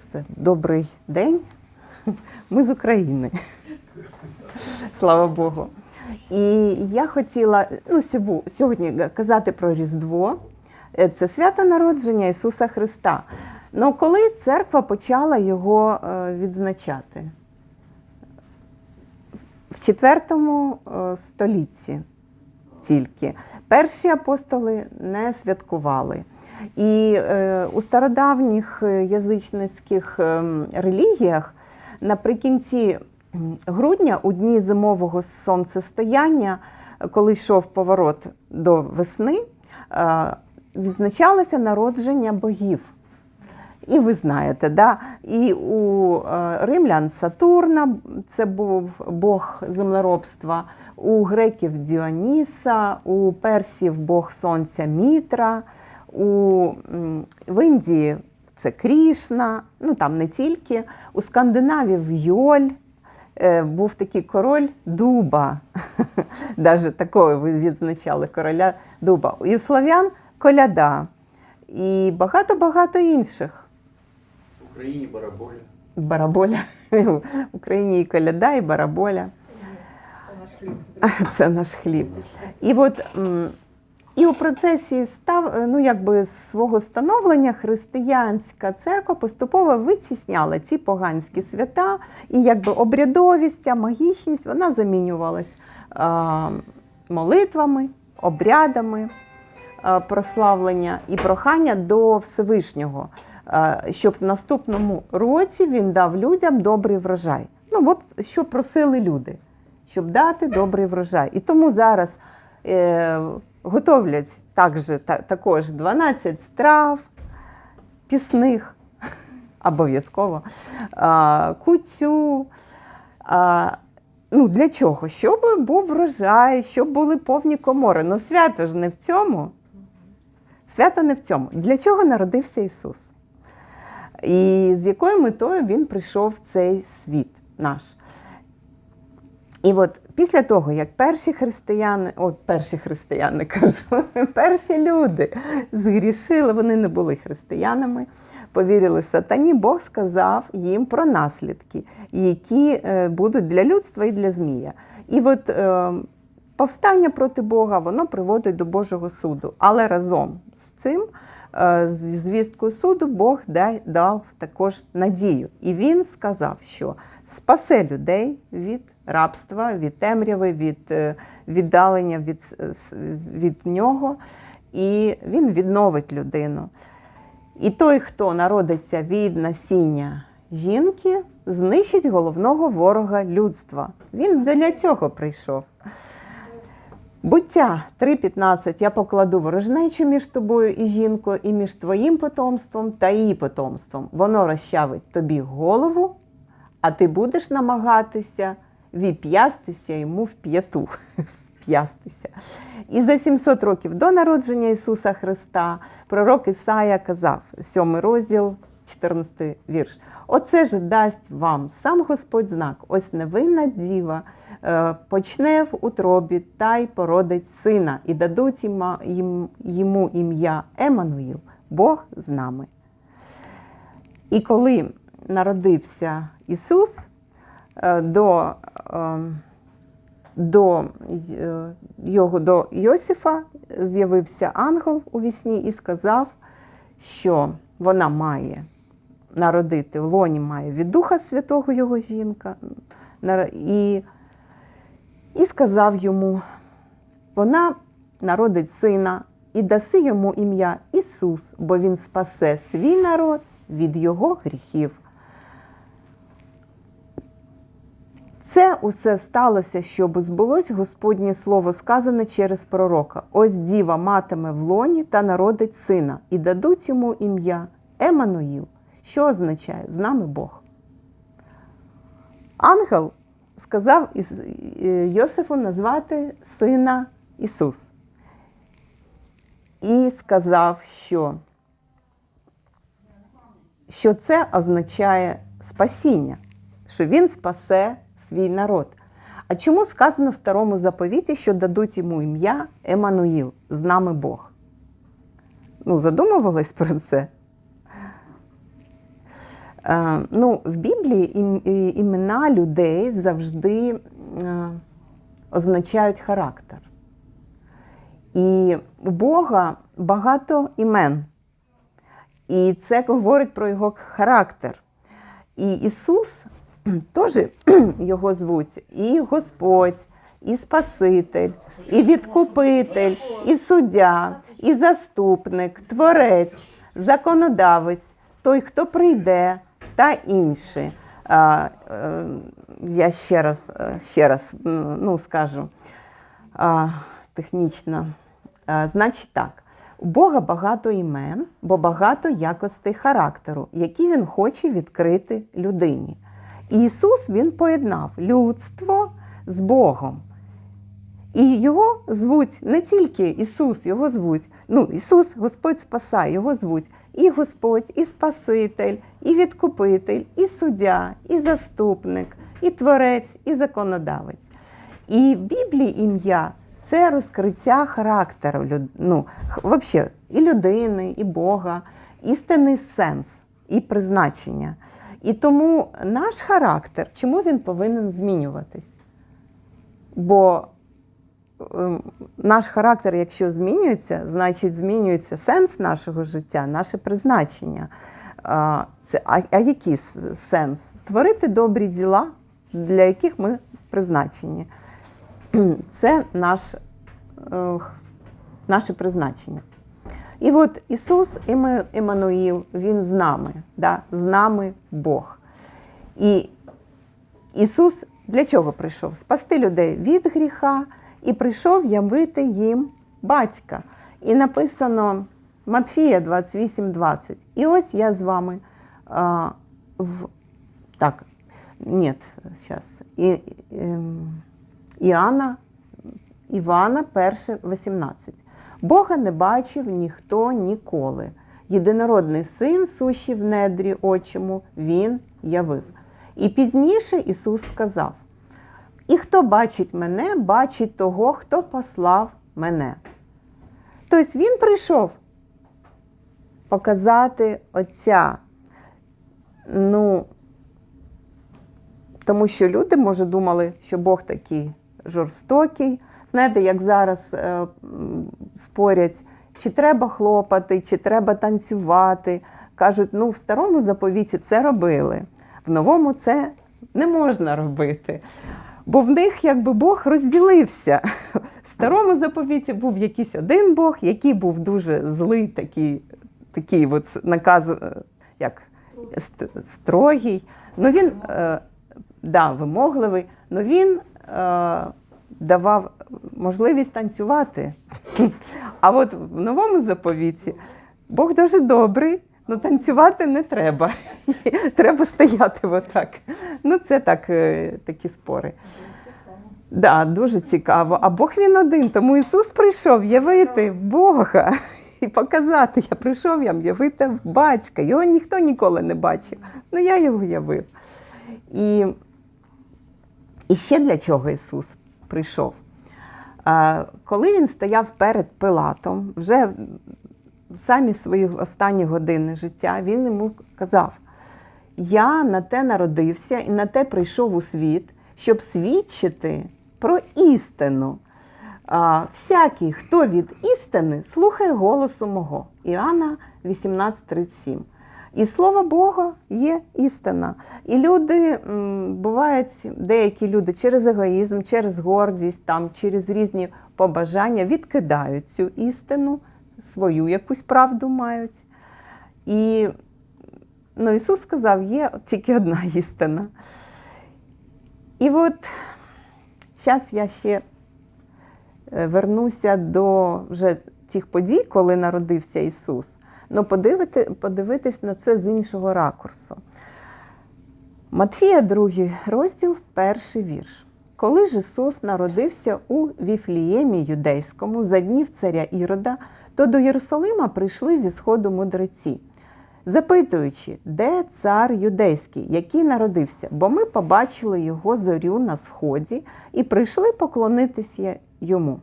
Все. Добрий день. Ми з України. Слава Богу. І я хотіла ну, сьогодні казати про Різдво. Е, Це свято народження Ісуса Христа. Ну, коли церква почала його е, відзначати? В четвертому е, столітті тільки. Перші апостоли не святкували. І е, у стародавніх е, язичницьких ем, релігіях наприкінці грудня, у дні зимового сонцестояння, коли йшов поворот до весни, е, відзначалося народження богів. І ви знаєте, да? і у е, римлян Сатурна, це був Бог землеробства, у греків Діоніса, у персів Бог Сонця Мітра, у, в Індії це Крішна, ну там не тільки, у скандинавів Йоль. Е, Був такий король дуба, навіть такого ви відзначали короля дуба. І у слав'ян коляда, і багато-багато інших. В Україні бараболя. Бараболя. В Україні і коляда, і бараболя. Це наш хліб. Це наш хліб. І от і у процесі став, ну, якби, свого становлення християнська церква поступово витісняла ці поганські свята, і якби обрядовість, ця магічність вона замінювалась а, молитвами, обрядами а, прославлення і прохання до Всевишнього, а, щоб в наступному році він дав людям добрий врожай. Ну, от що просили люди щоб дати добрий врожай. І тому зараз е, готовлять також, та, також 12 страв пісних, обов'язково, кутю. А, ну, для чого? Щоб був врожай, щоб були повні комори. Ну, свято ж не в цьому. Свято не в цьому. Для чого народився Ісус? І з якою метою Він прийшов в цей світ наш? І от після того, як перші християни, о, перші християни кажу, перші люди згрішили, вони не були християнами, повірили сатані, Бог сказав їм про наслідки, які е, будуть для людства і для змія. І от е, повстання проти Бога воно приводить до Божого суду. Але разом з цим, е, з звісткою суду, Бог дав також надію. І він сказав, що спасе людей від рабства, від темряви, від е, віддалення від, с- від нього, і він відновить людину. І той, хто народиться від насіння жінки, знищить головного ворога людства. Він для цього прийшов. Буття 3.15 я покладу ворожнечу між тобою і жінкою, і між твоїм потомством та її потомством. Воно розчавить тобі голову, а ти будеш намагатися віп'ястися йому в п'яту. Вп'ястися. І за 700 років до народження Ісуса Христа пророк Ісая казав, 7 розділ, 14 вірш. Оце ж дасть вам сам Господь знак, ось невинна діва е, почне в утробі та й породить сина, і дадуть йому ім'я Еммануїл, Бог з нами. І коли народився Ісус, до, е, до е, його до Йосифа з'явився ангел у вісні і сказав, що вона має народити в лоні має від Духа Святого його жінка. І, і сказав йому: вона народить сина і даси йому ім'я Ісус, бо Він спасе свій народ від його гріхів. Це усе сталося, щоб збулось Господнє слово, сказане через пророка. Ось діва матиме в лоні та народить сина, і дадуть йому ім'я Еммануїл, що означає з нами Бог. Ангел сказав е, Йосифу назвати сина Ісус. І сказав, що, що це означає спасіння, що він спасе свій народ. А чому сказано в старому заповіті, що дадуть йому ім'я Еммануїл, з нами Бог? Ну, задумувались про це? Е, ну, в Біблії ім- імена людей завжди е, означають характер. І у Бога багато імен. І це говорить про його характер. І Ісус теж його звуть і Господь, і Спаситель, і Відкупитель, і суддя, і заступник, творець, законодавець, той, хто прийде, та інші. Е, Я ще раз, е, ще раз ну, скажу технічно. Значить так, у Бога багато імен, бо багато якостей характеру, які він хоче відкрити людині. Ісус Він поєднав людство з Богом. І його звуть не тільки Ісус, його звуть. Ну, Ісус, Господь спасає, його звуть і Господь, і Спаситель, і Відкупитель, і суддя, і заступник, і Творець, і законодавець. І в Біблії ім'я це розкриття характеру ну, вообще, і людини, і Бога, істинний сенс і призначення. І тому наш характер, чому він повинен змінюватись? Бо ем, наш характер, якщо змінюється, значить змінюється сенс нашого життя, наше призначення. А, який сенс? Творити добрі діла, для яких ми призначені. Це наш, е, наше призначення. І от Ісус Еммануїл, Він з нами, да? з нами Бог. І Ісус для чого прийшов? Спасти людей від гріха і прийшов явити їм батька. І написано Матфія 28:20. І ось я з вами а, в так, ні, зараз. І, ем, Іоанна, Івана 1, 18. Бога не бачив ніхто ніколи. Єдинородний син, сущий в недрі очому, він явив. І пізніше Ісус сказав: І хто бачить мене, бачить того, хто послав мене. Тобто Він прийшов показати Отця. Ну, тому що люди, може, думали, що Бог такий жорстокий. Знаєте, як зараз е, спорять, чи треба хлопати, чи треба танцювати. Кажуть, ну в старому заповіті це робили, в новому це не можна робити. Бо в них якби Бог розділився. В старому заповіті був якийсь один Бог, який був дуже злий, такий, такий от наказ, е, як строгий. Ну він е, да, вимогливий, але він е, давав можливість танцювати. А от в новому заповіті Бог дуже добрий, але танцювати не треба. Треба стояти отак. Ну, це так, е, такі спори. Да, дуже цікаво. А Бог він один, тому Ісус прийшов явити Бога і показати. Я прийшов вам явити батька. Його ніхто ніколи не бачив. Ну я його явив. І, і ще для чого Ісус прийшов? Коли він стояв перед Пилатом, вже в самі свої останні години життя, він йому казав: Я на те народився і на те прийшов у світ, щоб свідчити про істину. Всякий, хто від істини, слухає голосу мого. Іоанна 18:37. І слово Бога є істина. І люди бувають, деякі люди через егоїзм, через гордість, там, через різні побажання відкидають цю істину, свою якусь правду мають. І ну, Ісус сказав, є тільки одна істина. І от зараз я ще е, вернуся до вже тих подій, коли народився Ісус. Ну, подивити, подивитись на це з іншого ракурсу. Матфія, 2 розділ, перший вірш. Коли ж Ісус народився у Віфліємі юдейському за днів царя Ірода, то до Єрусалима прийшли зі сходу мудреці, запитуючи, де цар юдейський, який народився, бо ми побачили його зорю на сході і прийшли поклонитися йому.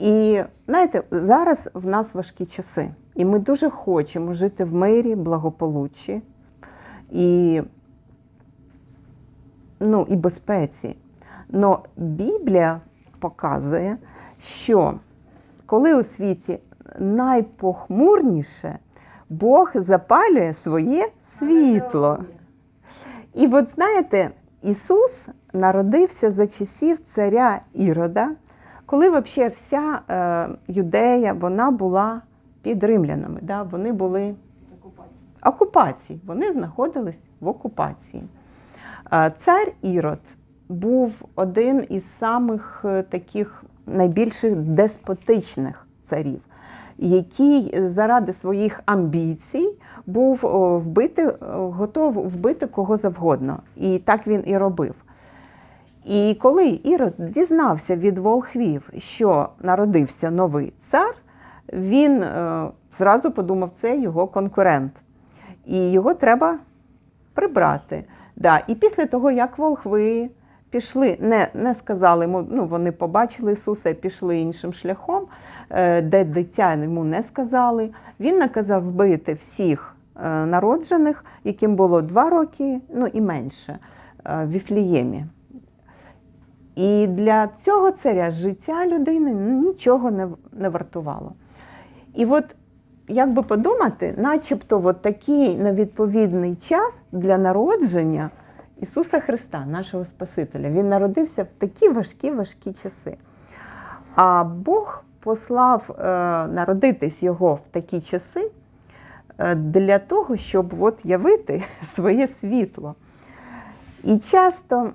І знаєте, зараз в нас важкі часи, і ми дуже хочемо жити в мирі, благополуччі. і, ну, і безпеці. Но Біблія показує, що коли у світі найпохмурніше, Бог запалює своє світло. І от знаєте, Ісус народився за часів царя Ірода, коли взагалі вся е, юдея вона була під римлянами. Да? Вони були Окупація. окупації, вони знаходились в окупації. Е, Цар Ірод був один із самих е, таких найбільших деспотичних царів, який заради своїх амбіцій був вбити, готов вбити кого завгодно. І так він і робив. І коли Ірод дізнався від волхвів, що народився новий цар, він е, зразу подумав, це його конкурент. І його треба прибрати. Да. І після того, як волхви пішли, не, не сказали йому, ну вони побачили Ісуса і пішли іншим шляхом, е, де дитя йому не сказали, він наказав вбити всіх е, народжених, яким було два роки, ну і менше, е, в Віфліємі. І для цього царя життя людини нічого не, не вартувало. І от, як би подумати, начебто от такий невідповідний час для народження Ісуса Христа, нашого Спасителя. Він народився в такі важкі, важкі часи. А Бог послав е, народитись його в такі часи е, для того, щоб от явити своє світло. І часто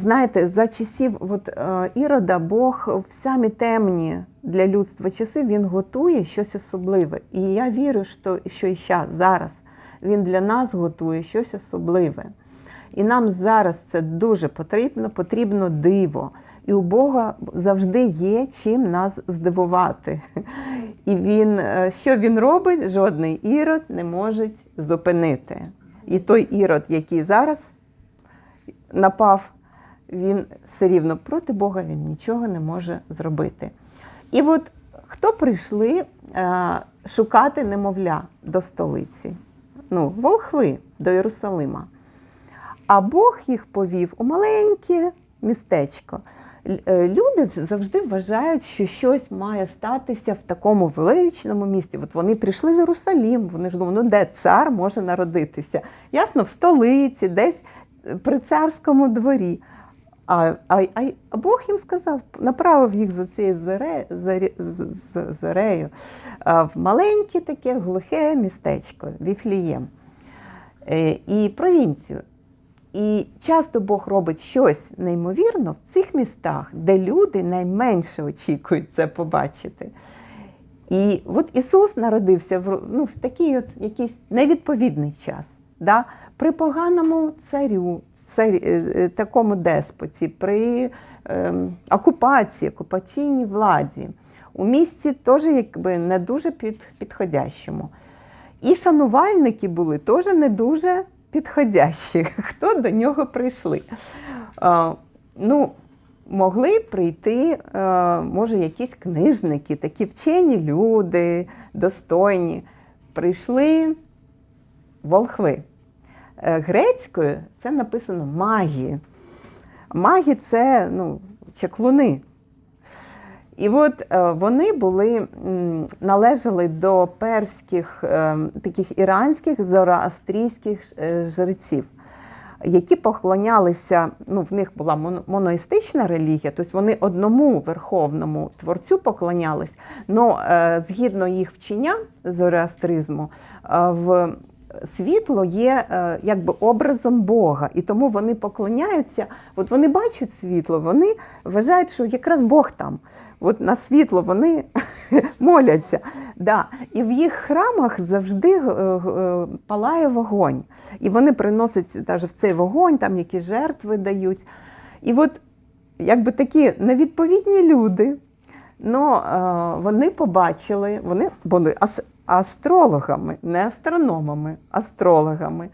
Знаєте, за часів от, е, Ірода Бог в самі темні для людства часи він готує щось особливе. І я вірю, що, що і щас, зараз він для нас готує щось особливе. І нам зараз це дуже потрібно, потрібно диво. І у Бога завжди є чим нас здивувати. І він, е, що він робить, жодний ірод не може зупинити. І той ірод, який зараз напав він все рівно проти Бога він нічого не може зробити. І от хто прийшли е, шукати немовля до столиці? Ну, волхви до Єрусалима. А Бог їх повів у маленьке містечко. Е, Люди завжди вважають, що щось має статися в такому величному місті. От вони прийшли в Єрусалім, вони ж думають, ну де цар може народитися? Ясно, в столиці, десь при царському дворі. А, а, а, Бог їм сказав, направив їх за цією заре, в маленьке таке глухе містечко Віфлієм е, і провінцію. І часто Бог робить щось неймовірно в цих містах, де люди найменше очікують це побачити. І от Ісус народився в, ну, в такий от якийсь невідповідний час. Да? При поганому царю, такому деспоті, при е, окупації, окупаційній владі, у місті теж якби не дуже під, підходящому. І шанувальники були теж не дуже підходящі, хто до нього прийшли. А, ну, могли прийти, е, може, якісь книжники, такі вчені люди, достойні. Прийшли волхви. Е, Грецькою це написано магі. Магі це ну, чаклуни. І от е, вони були, належали до перських, е, таких іранських зороастрійських жреців, які поклонялися, ну, в них була моно- моноїстична релігія, тобто вони одному верховному творцю поклонялись. але згідно їх вчення зороастризму, в світло є е, якби образом Бога, і тому вони поклоняються. От вони бачать світло, вони вважають, що якраз Бог там. От на світло вони моляться. Да. І в їх храмах завжди е, е, палає вогонь. І вони приносять навіть в цей вогонь, там які жертви дають. І от якби такі невідповідні люди. Ну, вони побачили, вони ас- астрологами, не астрономами, астрологами.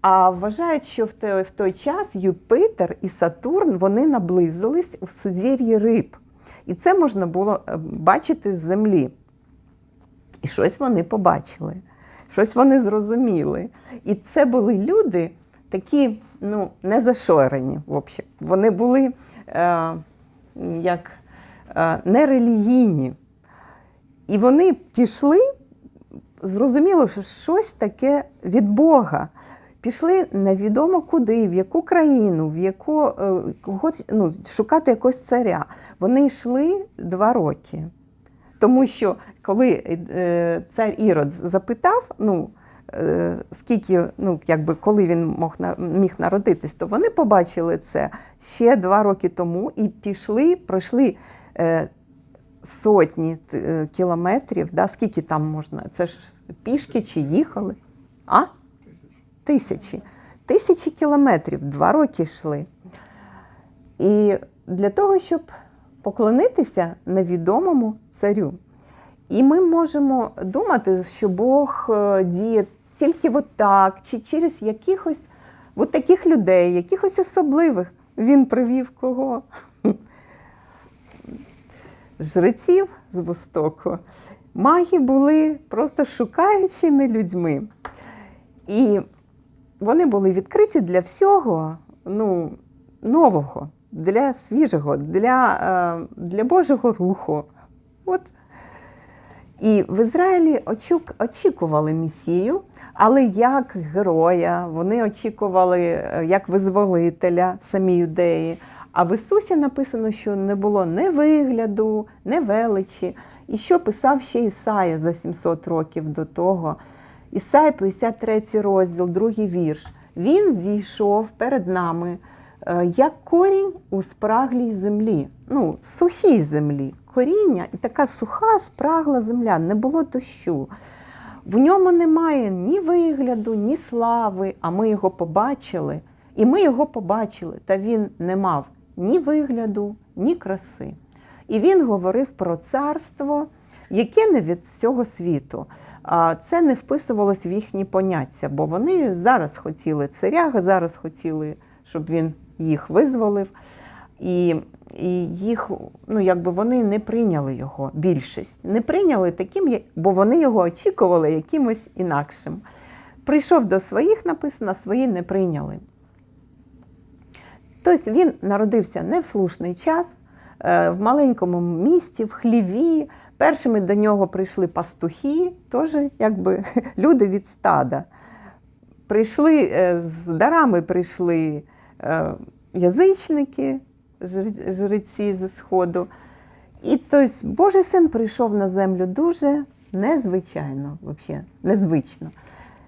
А вважають, що в той, в той час Юпитер і Сатурн вони наблизились в сузір'ї риб. І це можна було е, бачити з землі. І щось вони побачили. щось вони зрозуміли. І це були люди такі, ну, не зашорені, в общем. Вони були е, як е, нерелігійні. І вони пішли, зрозуміло, що щось таке від Бога. Пішли невідомо куди, в яку країну, в яку е, ну, шукати якогось царя. Вони йшли два роки. Тому що коли е, цар Ірод запитав, ну, е, скільки, ну, якби, коли він міг народитись, то вони побачили це ще два роки тому і пішли, пройшли сотні е, кілометрів. Да? Скільки там можна? Це ж пішки чи їхали? А? Тисячі. Тисячі кілометрів, два роки йшли. І для того, щоб поклонитися невідомому царю. І ми можемо думати, що Бог е, діє тільки от так, чи через якихось от таких людей, якихось особливих. Він привів кого? Жреців з Востоку. Маги були просто шукаючими людьми. І вони були відкриті для всього ну, нового, для свіжого, для, е, для Божого руху. От. І в Ізраїлі очікували Месію, але як героя, вони очікували е, як визволителя самі юдеї. А в Ісусі написано, що не було ні вигляду, ні величі. І що писав ще Ісая за 700 років до того. Ісай, 53 розділ, другий вірш. Він зійшов перед нами е, як корінь у спраглій землі, ну, сухій землі. Коріння і така суха, спрагла земля, не було дощу. В ньому немає ні вигляду, ні слави, а ми його побачили. І ми його побачили, та він не мав ні вигляду, ні краси. І він говорив про царство, яке не від цього світу. Це не вписувалось в їхні поняття, бо вони зараз хотіли царя, зараз хотіли, щоб він їх визволив. І, і їх, ну якби вони не прийняли його більшість, не прийняли таким, бо вони його очікували якимось інакшим. Прийшов до своїх, написано, свої не прийняли. Тобто він народився не в слушний час, е, в маленькому місті, в хліві. Першими до нього прийшли пастухи, теж якби люди від стада. Прийшли е, з дарами прийшли е, язичники, жреці зі Сходу. І тобто Божий син прийшов на землю дуже незвичайно, взагалі, незвично.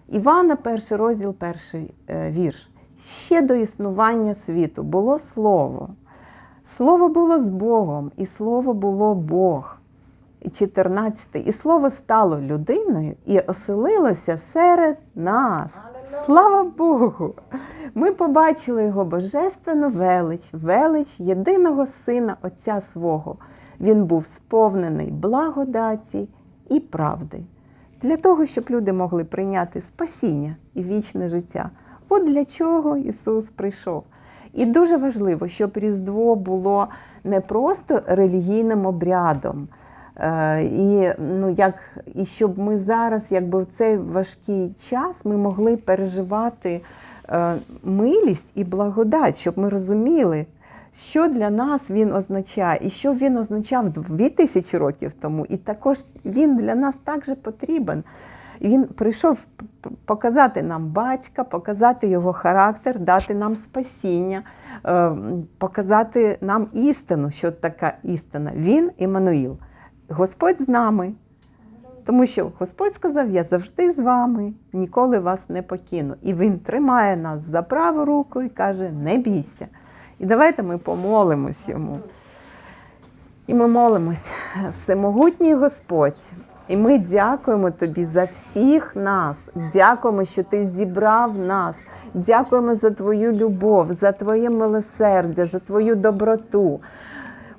Івана, перший розділ, перший вірш. Ще до існування світу було слово. Слово було з Богом, і слово було Бог. І 14. І слово стало людиною і оселилося серед нас. Слава Богу! Ми побачили його божественну велич, велич єдиного сина Отця свого. Він був сповнений благодаті і правди для того, щоб люди могли прийняти спасіння і вічне життя. От для чого Ісус прийшов. І дуже важливо, щоб Різдво було не просто релігійним обрядом. е, І, ну, як, і щоб ми зараз, якби в цей важкий час, ми могли переживати е, милість і благодать, щоб ми розуміли, що для нас він означає, і що він означав 2000 років тому. І також він для нас також потрібен. Він прийшов показати нам батька, показати його характер, дати нам спасіння, е, показати нам істину, що така істина. Він Іммануїл. Господь з нами. Тому що Господь сказав: Я завжди з вами, ніколи вас не покину. І Він тримає нас за праву руку і каже: Не бійся. І давайте ми помолимось йому. І ми молимось, всемогутній Господь. І ми дякуємо тобі за всіх нас. Дякуємо, що ти зібрав нас. Дякуємо за твою любов, за твоє милосердя, за твою доброту.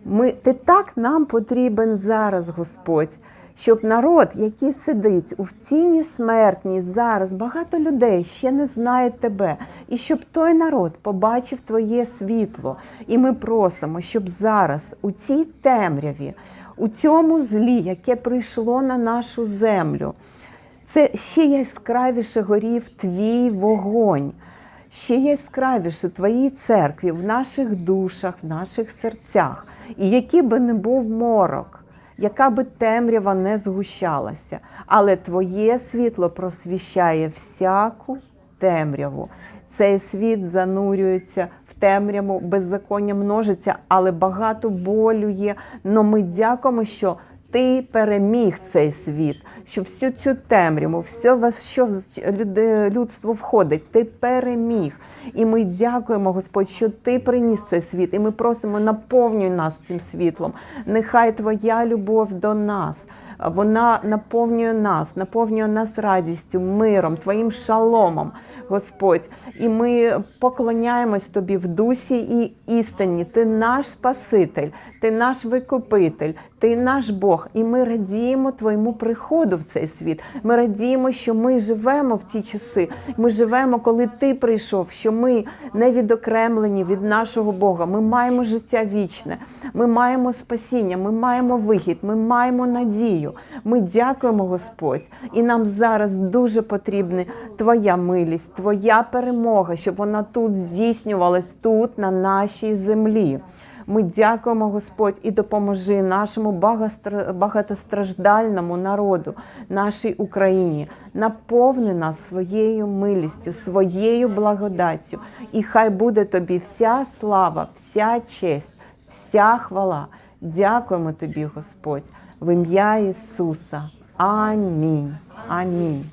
Ми, ти так нам потрібен зараз, Господь, щоб народ, який сидить у втіні смертній зараз, багато людей ще не знають тебе, і щоб той народ побачив твоє світло. І ми просимо, щоб зараз у цій темряві, у цьому злі, яке прийшло на нашу землю, це ще яскравіше горів твій вогонь. Ще яскравіше твоїй церкві, в наших душах, в наших серцях. І який би не був морок, яка би темрява не згущалася, але твоє світло просвіщає всяку темряву. Цей світ занурюється темряву, беззаконня множиться, але багато болю є. Но ми дякуємо, що ти переміг цей світ, що всю цю темряву, все в що люди- людство входить, ти переміг. І ми дякуємо, Господь, що ти приніс цей світ. І ми просимо, наповнюй нас цим світлом. Нехай твоя любов до нас. Вона наповнює нас, наповнює нас радістю, миром, твоїм шаломом, Господь. І ми поклоняємось тобі в дусі і істині. Ти наш Спаситель, ти наш викупитель, ти наш Бог. І ми радіємо твоєму приходу в цей світ. Ми радіємо, що ми живемо в ті часи. Ми живемо, коли ти прийшов, що ми не відокремлені від нашого Бога. Ми маємо життя вічне, ми маємо спасіння, ми маємо вихід, ми маємо надію. Ми дякуємо, Господь. І нам зараз дуже потрібна Твоя милість, Твоя перемога, щоб вона тут здійснювалась, тут, на нашій землі. Ми дякуємо, Господь, і допоможи нашому багатостраждальному народу, нашій Україні. Наповни нас своєю милістю, своєю благодаттю. І хай буде тобі вся слава, вся честь, вся хвала. Дякуємо тобі, Господь, в ім'я Ісуса. Амінь. Амінь.